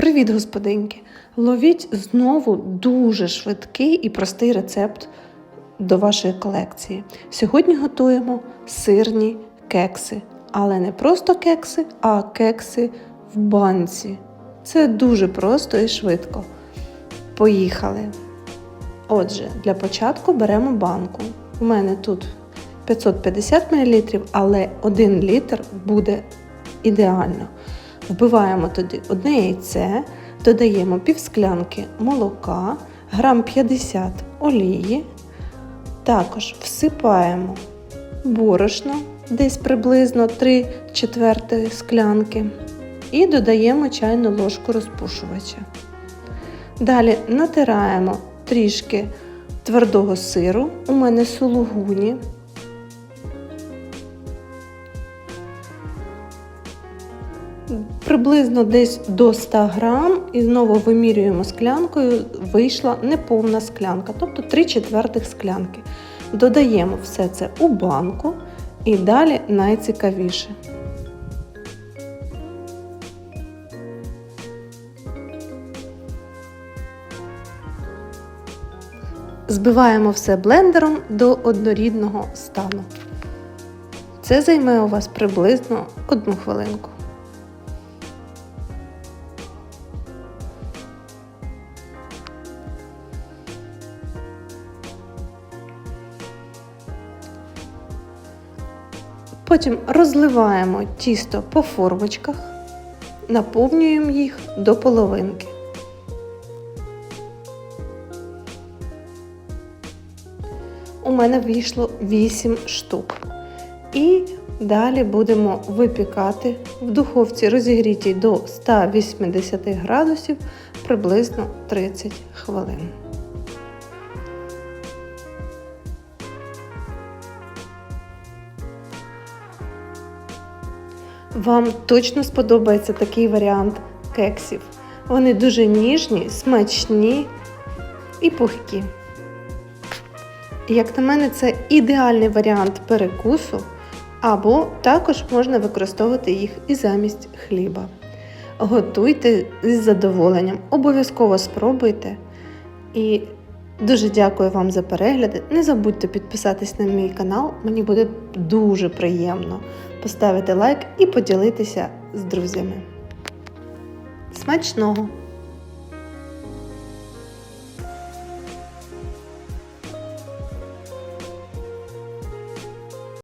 Привіт, господинки! Ловіть знову дуже швидкий і простий рецепт до вашої колекції. Сьогодні готуємо сирні кекси, але не просто кекси, а кекси в банці. Це дуже просто і швидко. Поїхали! Отже, для початку беремо банку. У мене тут 550 мл, але 1 літр буде ідеально. Вбиваємо туди одне яйце, додаємо півсклянки молока, грам 50 олії. Також всипаємо борошно, десь приблизно 3 четверти склянки. І додаємо чайну ложку розпушувача. Далі натираємо трішки твердого сиру. У мене сулугуні. Приблизно десь до 100 грам і знову вимірюємо склянкою, вийшла неповна склянка, тобто 3 четвертих склянки. Додаємо все це у банку і далі найцікавіше. Збиваємо все блендером до однорідного стану. Це займе у вас приблизно одну хвилинку. Потім розливаємо тісто по формочках, наповнюємо їх до половинки. У мене вийшло 8 штук. І далі будемо випікати в духовці розігрітій до 180 градусів приблизно 30 хвилин. Вам точно сподобається такий варіант кексів. Вони дуже ніжні, смачні і пухкі. Як на мене, це ідеальний варіант перекусу, або також можна використовувати їх і замість хліба. Готуйте з задоволенням, обов'язково спробуйте. І дуже дякую вам за перегляди. Не забудьте підписатись на мій канал, мені буде дуже приємно поставити лайк і поділитися з друзями. Смачного!